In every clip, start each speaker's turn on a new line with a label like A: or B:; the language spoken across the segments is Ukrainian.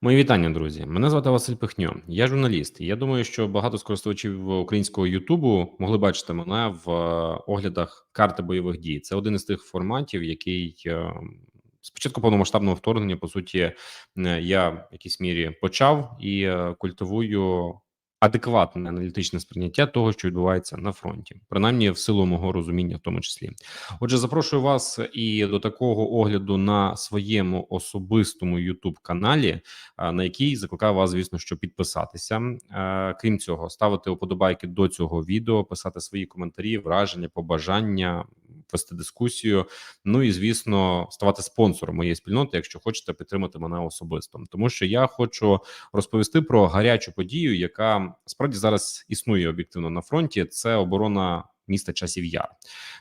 A: Мої вітання, друзі. Мене звати Василь Пихньо. Я журналіст. Я думаю, що багато з користувачів українського Ютубу могли бачити мене в е, оглядах карти бойових дій. Це один із тих форматів, який е, спочатку повномасштабного вторгнення, по суті, е, я в якійсь мірі почав і культивую адекватне аналітичне сприйняття того, що відбувається на фронті, принаймні в силу мого розуміння, в тому числі. Отже, запрошую вас і до такого огляду на своєму особистому youtube каналі, на який закликаю вас, звісно, що підписатися. Е, Крім цього, ставити уподобайки до цього відео, писати свої коментарі, враження, побажання. Вести дискусію, ну і звісно, ставати спонсором моєї спільноти, якщо хочете підтримати мене особисто, тому що я хочу розповісти про гарячу подію, яка справді зараз існує об'єктивно на фронті. Це оборона міста часів яр,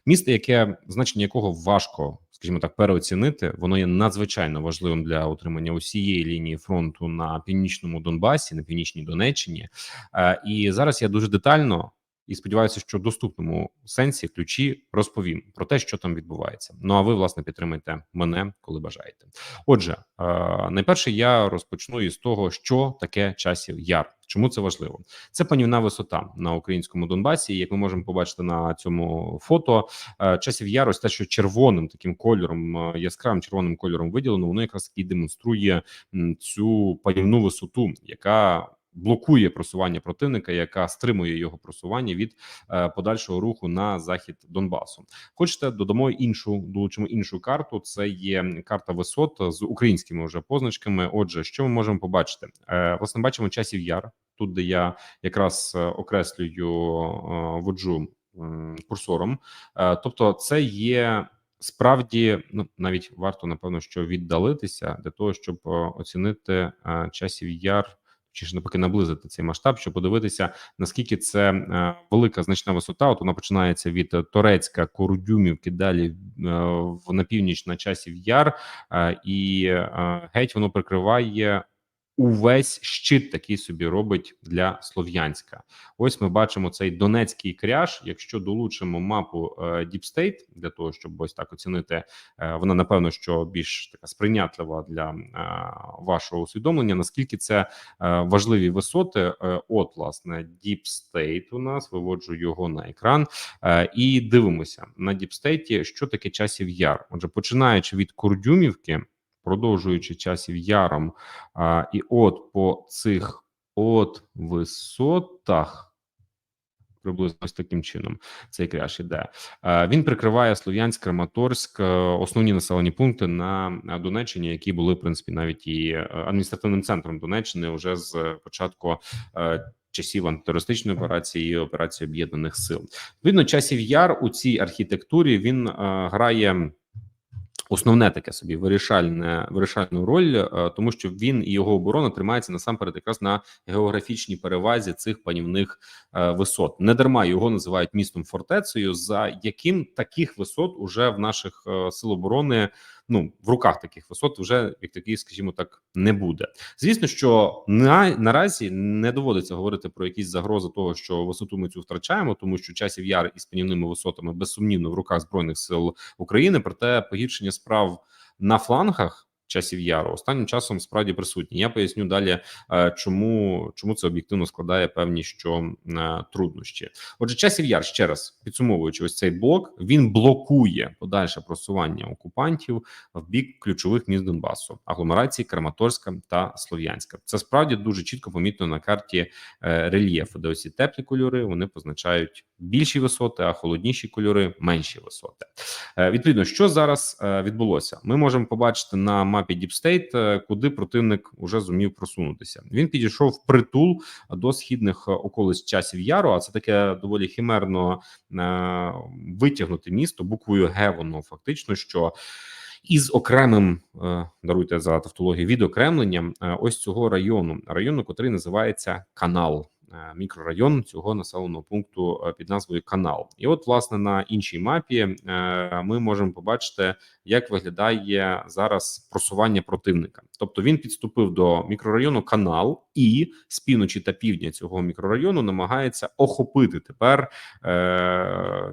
A: місто, яке значення якого важко, скажімо так, переоцінити. Воно є надзвичайно важливим для утримання усієї лінії фронту на північному Донбасі, на північній Донеччині. Е, І зараз я дуже детально. І сподіваюся, що в доступному сенсі ключі розповім про те, що там відбувається. Ну а ви власне підтримайте мене, коли бажаєте. Отже, е, найперше я розпочну із того, що таке часів яр. Чому це важливо? Це панівна висота на українському Донбасі. Як ми можемо побачити на цьому фото, е, часів яр, ось те, що червоним таким кольором, е, яскравим червоним кольором виділено, воно якраз і демонструє цю панівну висоту, яка блокує просування противника, яка стримує його просування від е, подальшого руху на захід Донбасу. Хочете додамо іншу долучимо іншу карту. Це є карта висот з українськими вже позначками. Отже, що ми можемо побачити? Е, власне, бачимо часів яр. Тут, де я якраз е, окреслюю воджу курсором, тобто, це є справді ну навіть варто напевно що віддалитися для того, щоб оцінити часів яр. Чи ж навпаки наблизити цей масштаб, щоб подивитися наскільки це е, велика значна висота. От вона починається від Торецька, Кордюмівки, далі е, в на північ на часів яр, е, і геть воно прикриває увесь щит, такий собі робить для Слов'янська. Ось ми бачимо цей Донецький кряж. Якщо долучимо мапу State для того, щоб ось так оцінити, е, вона напевно що більш така сприйнятлива для е, вашого усвідомлення. Наскільки це е, важливі висоти? От, власне, State у нас виводжу його на екран і дивимося на State, що таке часів яр. Отже, починаючи від Курдюмівки, продовжуючи часів яром, а, і от по цих от висотах. Приблизно ось таким чином цей кряж іде. Він прикриває Слов'янськ, Краматорськ, е, основні населені пункти на Донеччині, які були в принципі навіть і е, адміністративним центром Донеччини вже з початку е, часів антитерористичної операції і операції об'єднаних сил. Відповідно, часів яр у цій архітектурі він грає. Основне таке собі вирішальне вирішальну роль, е, тому що він і його оборона тримається насамперед якраз на географічній перевазі цих панівних е, висот. Не дарма його називають містом фортецею, за яким таких висот уже в наших е, сил оборони. Ну в руках таких висот вже як таких, скажімо так, не буде. Звісно, що на наразі не доводиться говорити про якісь загрози того, що висоту ми цю втрачаємо, тому що часів яр із панівними висотами безсумнівно в руках збройних сил України. Проте погіршення справ на флангах. Часів яру останнім часом справді присутні. Я поясню далі, е, чому чому це об'єктивно складає певні що е, труднощі. Отже, часів яр ще раз підсумовуючи, ось цей блок він блокує подальше просування окупантів в бік ключових міст Донбасу, агломерації Краматорська та Слов'янська. Це справді дуже чітко помітно на карті е, рельєфу, де ось теплі кольори вони позначають більші висоти, а холодніші кольори менші висоти. Е, відповідно, що зараз е, відбулося, ми можемо побачити на мапі е, куди противник вже зумів просунутися. Він підійшов в притул до східних е, околиць часів яру. А це таке доволі химерно е, витягнути місто буквою Г. Воно фактично що. Із окремим даруйте за тавтологію відокремленням ось цього району, району, котрий називається Канал. Е, Мікрорайон цього населеного пункту е, під назвою Канал, і от власне на іншій мапі е, ми можемо побачити, як виглядає зараз просування противника. Тобто він підступив до мікрорайону Канал і з півночі та півдня цього мікрорайону намагається охопити тепер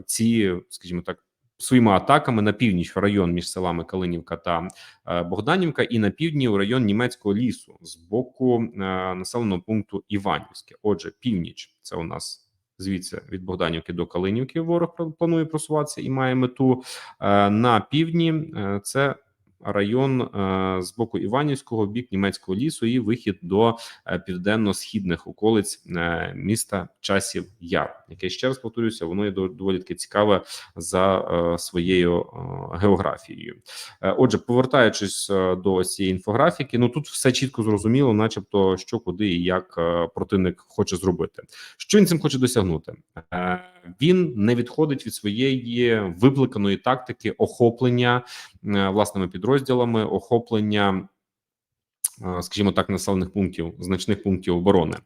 A: ці, скажімо так, своїми атаками на північ в район між селами Калинівка та е, Богданівка, і на півдні у район німецького лісу з боку е, населеного пункту Іванівське. Отже, північ це у нас. Звідси від Богданівки до Калинівки ворог планує просуватися і має мету е, на півдні. Це район е, з боку Іванівського бік німецького лісу і вихід до е, південно-східних околиць е, міста Часів Яр, яке ще раз повторюся, воно є доволі таки цікаве за своєю географією. Отже, повертаючись до цієї інфографіки, ну тут все чітко зрозуміло, начебто, що куди і як противник хоче зробити. Що він цим хоче досягнути? Він не відходить від своєї викликаної тактики охоплення власними підрозділами, охоплення. е, Скажімо так, населених пунктів, значних пунктів оборони,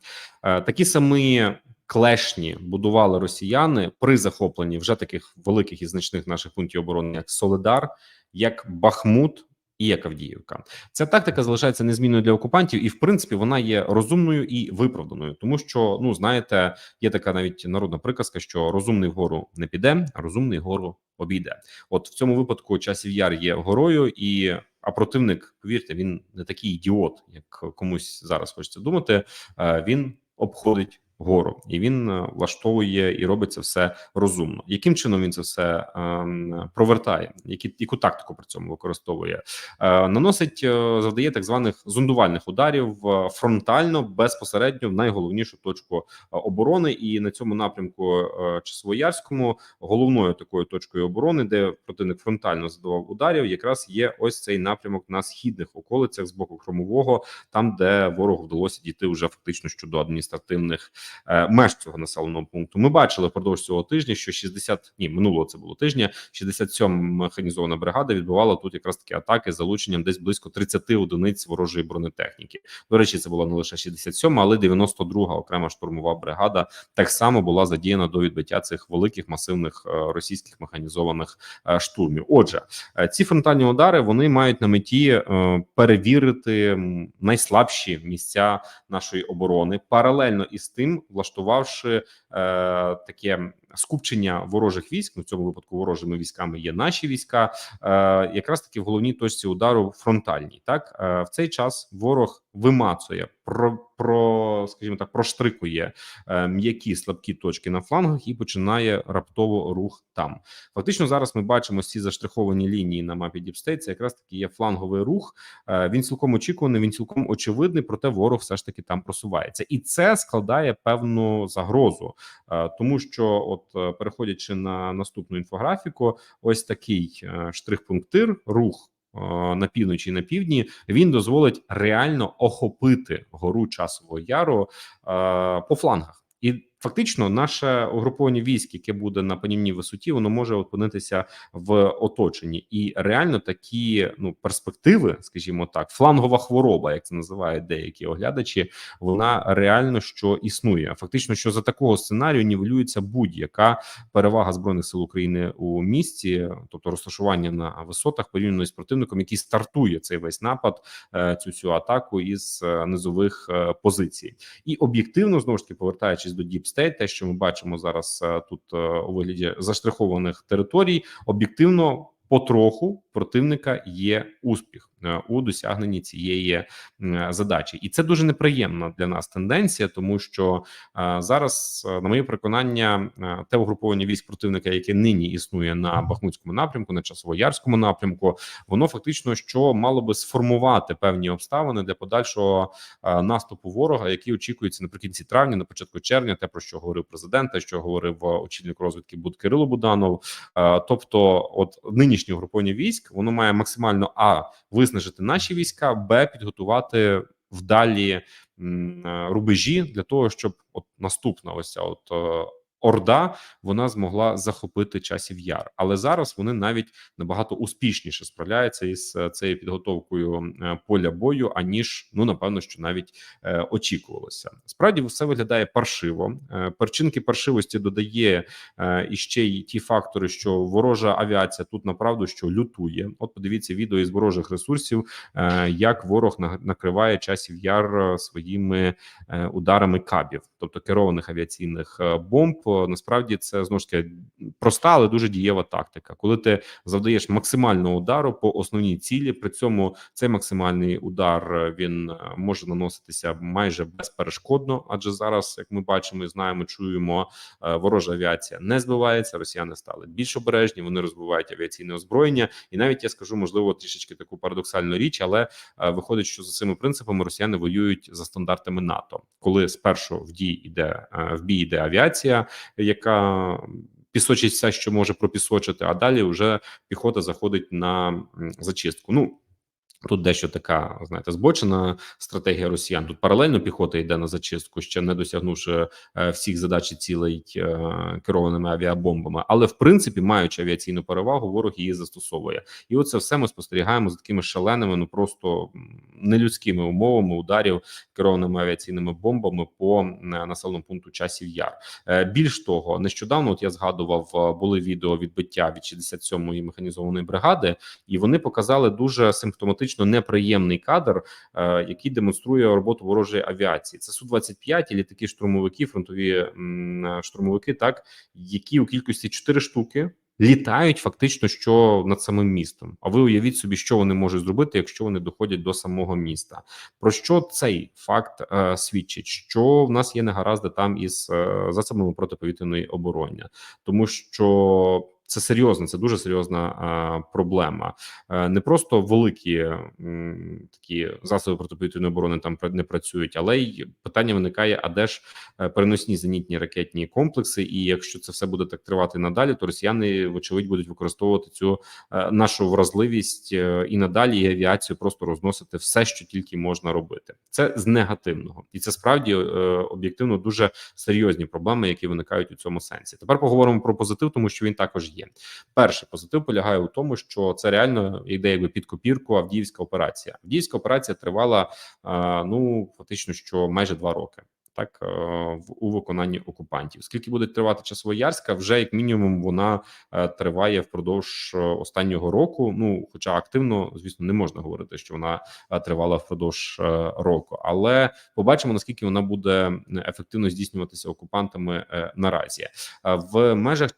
A: Е, такі самі клешні будували росіяни при захопленні вже таких великих і значних наших пунктів оборони, як Соледар, як Бахмут і як Авдіївка. Ця тактика залишається незмінною для окупантів, і в принципі вона є розумною і виправданою, тому що ну знаєте, є така навіть народна приказка, що розумний вгору не піде, а розумний вгору обійде. От в цьому випадку часів яр є горою, і а противник, повірте, він не такий ідіот, як комусь зараз хочеться думати. Е, Він обходить гору, і він е, влаштовує і робить це все розумно. Яким чином він це все ем, провертає? Які яку тактику при цьому використовує? Е, наносить, е, завдає так званих зондувальних ударів е, фронтально, безпосередньо в найголовнішу точку е, оборони, і на цьому напрямку е, Часовоярському головною такою точкою оборони, де противник фронтально задавав ударів, якраз є ось цей напрямок на східних околицях з боку Хромового, там де ворогу вдалося дійти вже фактично щодо адміністративних е, меж цього населеного пункту. Ми бачили впродовж цього тижня, що 60, ні, минулого це було тижня. 67 механізована бригада відбувала тут якраз такі атаки з залученням десь близько 30 одиниць ворожої бронетехніки. До речі, це була не лише 67, але 92-га окрема штурмова бригада так само була задіяна до відбиття цих великих масивних е, російських механізованих е, штурмів. Отже, е, ці фронтальні удари вони мають на меті е, перевірити найслабші місця нашої оборони, паралельно із тим, влаштувавши е, таке скупчення ворожих військ. Ну, в цьому випадку ворожими військами є наші війська, е, якраз таки в головній точці удару фронтальній. Так е, в цей час ворог вимацує про, про скажімо так, проштрикує е, м'які слабкі точки на флангах і починає раптово рух там. Фактично, зараз ми бачимо ці заштриховані лінії на мапі Діпстейт. Це якраз таки є фланговий рух. Е, Він цілком очікуваний, він цілком очевидний, проте ворог все ж таки там просувається, і це складає певну загрозу, Е, тому що, от е, переходячи на наступну інфографіку, ось такий е, штрих-пунктир, рух. е, На півночі і на півдні він дозволить реально охопити гору часового яру по флангах, і фактично наше угруповання військ, яке буде на панівній висоті, воно може опинитися в оточенні, і реально такі ну перспективи, скажімо так, флангова хвороба, як це називають деякі оглядачі, вона реально що існує. Фактично, що за такого сценарію нівелюється будь-яка перевага збройних сил України у місті, тобто розташування на висотах порівняно з противником, який стартує цей весь напад, е, цю всю атаку із е, низових е, позицій, і об'єктивно знову ж таки повертаючись до Deep State, те, що ми бачимо зараз е, тут е, у вигляді заштрихованих територій, об'єктивно. Потроху противника є успіх е, у досягненні цієї задачі, і це дуже неприємна для нас тенденція, тому що е, зараз, е, на моє переконання, е, те угруповання військ противника, яке нині існує на Бахмутському напрямку, на часово-ярському напрямку, воно фактично що мало би сформувати певні обставини для подальшого е, наступу ворога, який очікується наприкінці травня, на початку червня, те про що говорив президент, те, що говорив е, очільник розвідки Буд Кирило Буданов. Е, Тобто, от нинішнє угруповання військ воно має максимально а виснажити наші війська, б підготувати вдалі е, рубежі для того, щоб от наступна ось ця от. Орда вона змогла захопити часів яр, але зараз вони навіть набагато успішніше справляються із е, цією підготовкою е, поля бою, аніж ну напевно, що навіть е, очікувалося. Справді все виглядає паршиво. Е, перчинки паршивості додає е, і ще й ті фактори, що ворожа авіація тут направду що лютує. От подивіться відео із ворожих ресурсів, е, як ворог на- накриває часів яр е, своїми е, ударами кабів, тобто керованих авіаційних бомб. Е, насправді це знову ж таки проста, але дуже дієва тактика. Коли ти завдаєш максимального удару по основній цілі, при цьому цей максимальний удар е, він е, може наноситися майже безперешкодно, адже зараз, як ми бачимо, і знаємо, чуємо, е, ворожа авіація не збивається. Росіяни стали більш обережні. Вони розбивають авіаційне озброєння, і навіть я скажу, можливо, трішечки таку парадоксальну річ, але виходить, що за цими принципами росіяни воюють за стандартами НАТО, коли спершу в дій іде е, в бій іде авіація, яка пісочить все, що може пропісочити, а далі вже піхота заходить на зачистку. Ну Тут дещо така, знаєте, збочена стратегія росіян. Тут паралельно піхота йде на зачистку, ще не досягнувши е, всіх задач і цілей е, керованими авіабомбами. Але в принципі, маючи авіаційну перевагу, ворог її застосовує. І оце все ми спостерігаємо за такими шаленими, ну просто нелюдськими умовами ударів керованими авіаційними бомбами по населеному пункту часів яр. Е, Більш того, нещодавно от я згадував, були відео відбиття від 67-ї механізованої бригади, і вони показали дуже симптоматично неприємний кадр, е, який демонструє роботу ворожої авіації. Це су 25 і літаки штурмовики, фронтові е, штурмовики, так які у кількості 4 штуки. Літають фактично що над самим містом. А ви уявіть собі, що вони можуть зробити, якщо вони доходять до самого міста. Про що цей факт е, свідчить? Що в нас є негаразди там із е, засобами протиповітряної оборони, тому що це серйозно, це дуже серйозна е, проблема. Е, не просто великі м, такі засоби протиповітряної оборони там не працюють, але й питання виникає: а де ж е, переносні зенітні ракетні комплекси? І якщо це все буде так тривати надалі, то росіяни вочевидь будуть використовувати цю е, нашу вразливість і надалі і авіацію просто розносити все, що тільки можна робити. Це з негативного, і це справді об'єктивно дуже серйозні проблеми, які виникають у цьому сенсі. Тепер поговоримо про позитив, тому що він також є. Перший позитив полягає у тому, що це реально йде якби під копірку Авдіївська операція. Авдіївська операція тривала е, ну фактично що майже два роки. Так, е, у виконанні окупантів. Скільки буде тривати часово-ярська, вже як мінімум вона е, триває впродовж останнього року. Ну, хоча активно, звісно, не можна говорити, що вона тривала впродовж року, але побачимо наскільки вона буде ефективно здійснюватися окупантами наразі в межах.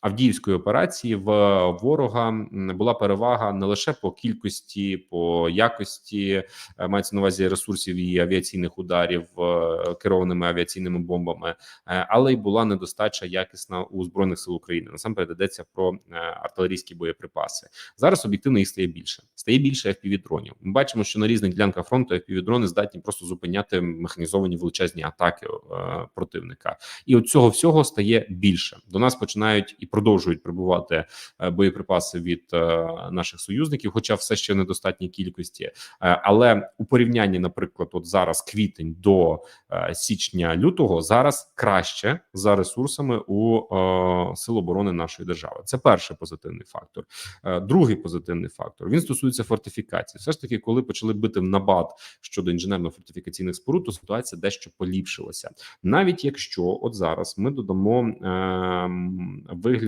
A: Авдіївської операції в ворога м, була перевага не лише по кількості, по якості е, мається на увазі ресурсів і авіаційних ударів е, керованими авіаційними бомбами, е, але й була недостача якісна у збройних сил України. Насамперед йдеться про е, артилерійські боєприпаси. Зараз об'єктивно їх стає більше. Стає більше fpv дронів. Ми бачимо, що на різних ділянках фронту fpv дрони здатні просто зупиняти механізовані величезні атаки е, противника. І от цього всього стає більше. До нас починають і продовжують прибувати е, боєприпаси від е, наших союзників, хоча все ще в недостатній кількості. Е, Але у порівнянні, наприклад, от зараз квітень до е, січня лютого зараз краще за ресурсами у е, сил оборони нашої держави. Це перший позитивний фактор. Е, Другий позитивний фактор він стосується фортифікації. Все ж таки, коли почали бити в набат щодо інженерно-фортифікаційних споруд, то ситуація дещо поліпшилася. Навіть якщо от зараз ми додамо ем, вигляд.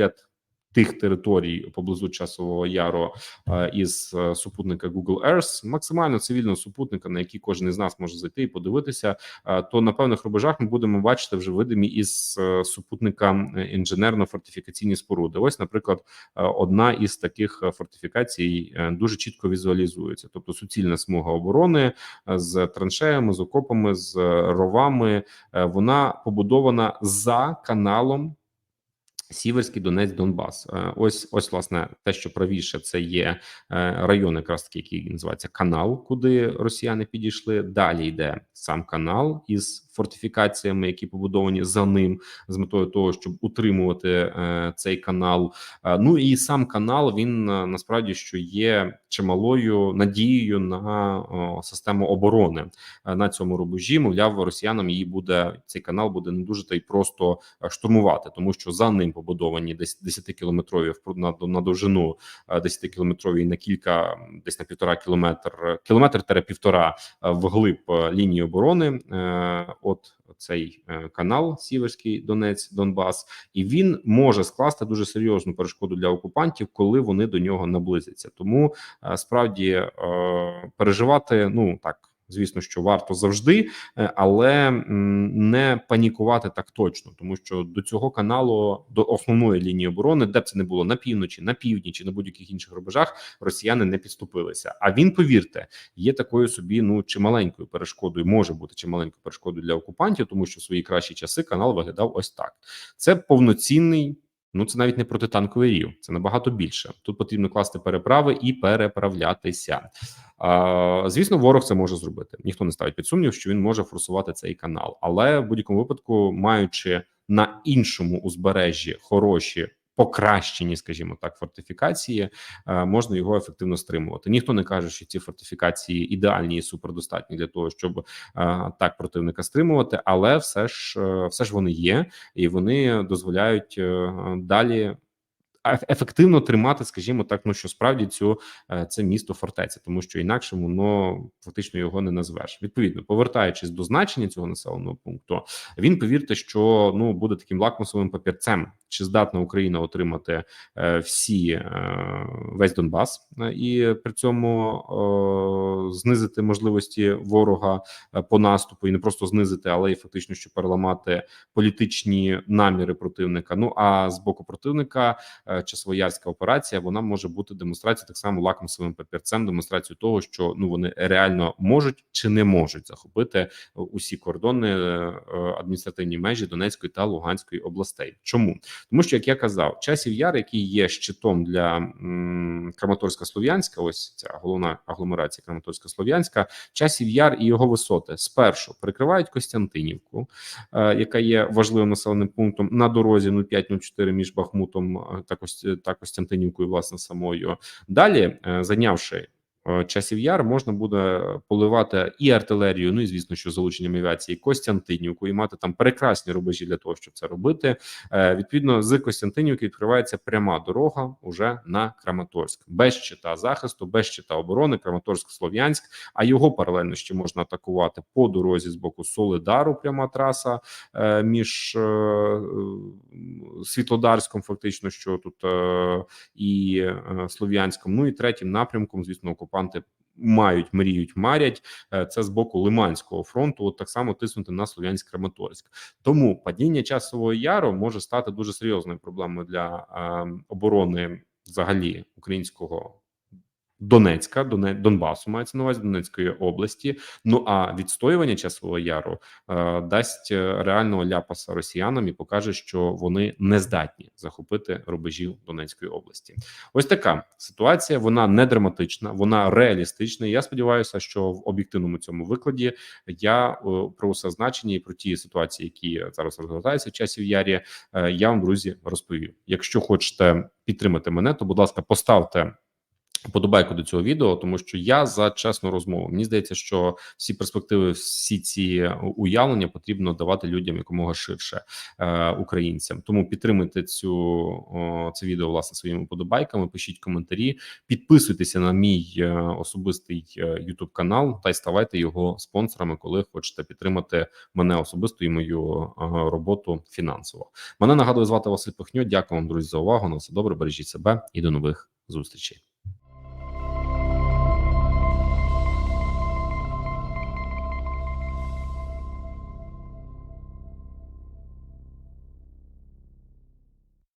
A: Тих територій поблизу часового яру е, із е, супутника Google Earth, максимально цивільного супутника, на який кожен із нас може зайти і подивитися, е, то на певних рубежах ми будемо бачити вже видимі із супутника інженерно-фортифікаційні споруди. Ось, наприклад, одна із таких фортифікацій дуже чітко візуалізується, тобто суцільна смуга оборони з траншеями, з окопами, з ровами. Вона побудована за каналом. Сіверський Донець, Донбас. Е, Ось, ось, власне, те, що правіше, це є е, район, якраз таки, який називається канал, куди росіяни підійшли. Далі йде сам канал із фортифікаціями, які побудовані за ним, з метою того, щоб утримувати е, цей канал. Ну і сам канал він насправді що є чималою надією на систему оборони на цьому рубежі. Мовляв, росіянам її буде цей канал буде не дуже та й просто штурмувати, тому що за ним побудовані десь 10-кілометрові впро- на, на довжину 10-кілометрові на кілька десь на півтора кілометр кілометр тере півтора е, вглиб е, лінії оборони. е, От цей е, канал Сіверський Донець Донбас, і він може скласти дуже серйозну перешкоду для окупантів, коли вони до нього наблизяться. Тому е, справді е, переживати, ну так звісно, що варто завжди, е, але не панікувати так точно, тому що до цього каналу, до основної лінії оборони, де б це не було на півночі, на півдні чи на будь-яких інших рубежах, росіяни не підступилися. А він, повірте, є такою собі ну чималенькою перешкодою, може бути чималенькою перешкодою для окупантів, тому що в свої кращі часи канал виглядав ось так. Це повноцінний. Ну, це навіть не протитанковий рів, це набагато більше. Тут потрібно класти переправи і переправлятися. А, Звісно, ворог це може зробити. Ніхто не ставить під сумнів, що він може форсувати цей канал, але в будь-якому випадку, маючи на іншому узбережжі хороші. Покращені, скажімо так, фортифікації е, можна його ефективно стримувати. Ніхто не каже, що ці фортифікації ідеальні і супердостатні для того, щоб е, так противника стримувати, але все ж е, все ж вони є, і вони дозволяють далі ефективно тримати, скажімо так, ну що справді цю е, це місто фортеця, тому що інакше воно фактично його не назвеш. Відповідно, повертаючись до значення цього населеного пункту, він повірте, що ну буде таким лакмусовим папірцем, чи здатна Україна отримати е, всі е, весь Донбас і при цьому знизити можливості ворога по наступу, і не просто знизити, але й фактично, що переламати політичні наміри противника. Ну а з боку противника е, часовоярська операція вона може бути демонстрацією так само лакмусовим папірцем, демонстрацією того, що ну вони реально можуть чи не можуть захопити усі кордони е, адміністративні межі Донецької та Луганської областей. Чому тому, що як я казав, часів яр, який є щитом для Краматорська Слов'янська, ось ця головна агломерація Краматорська Слов'янська, часів яр і його висоти спершу прикривають Костянтинівку, е, яка є важливим населеним пунктом на дорозі 0504 між Бахмутом е, та Костя- та Костянтинівкою, власне, самою. Далі, е, зайнявши е, часів яр, можна буде поливати і артилерію, ну і звісно, що залученням авіації Костянтинівку, і мати там прекрасні рубежі для того, щоб це робити. Е, Відповідно, з Костянтинівки відкривається пряма дорога уже на Краматорськ, без щита захисту, без щита оборони, Краматорськ-Слов'янськ. А його паралельно ще можна атакувати по дорозі з боку Солидару. Пряма траса е, між е, е, Світлодарськом, фактично, що тут е, і е, Слов'янськом. Ну і третім напрямком, звісно, окупанти. Мають, мріють, марять Е, це з боку Лиманського фронту. От так само тиснути на Слов'янськ Краматорськ. Тому падіння часового яру може стати дуже серйозною проблемою для е, оборони взагалі українського. Донецька, Доне, Донбасу мається на увазі Донецької області. Ну а відстоювання часового яру е, дасть е, реального ляпаса росіянам і покаже, що вони не здатні захопити рубежів Донецької області. Ось така ситуація. Вона не драматична, вона реалістична. Я сподіваюся, що в об'єктивному цьому викладі я е, про усе значення і про ті ситуації, які зараз розгортаються в часів ярі. е, Я вам друзі розповів. Якщо хочете підтримати мене, то будь ласка, поставте. Подобайку до цього відео, тому що я за чесну розмову. Мені здається, що всі перспективи, всі ці уявлення потрібно давати людям якомога ширше е, українцям. Тому підтримуйте цю о, це відео власне своїми подобайками. Пишіть коментарі, підписуйтеся на мій е, особистий YouTube канал та й ставайте його спонсорами, коли хочете підтримати мене особисто і мою е, роботу фінансово. Мене нагадую звати Василь Пихньо. Дякую вам, друзі, за увагу. На все добре, бережіть себе і до нових зустрічей.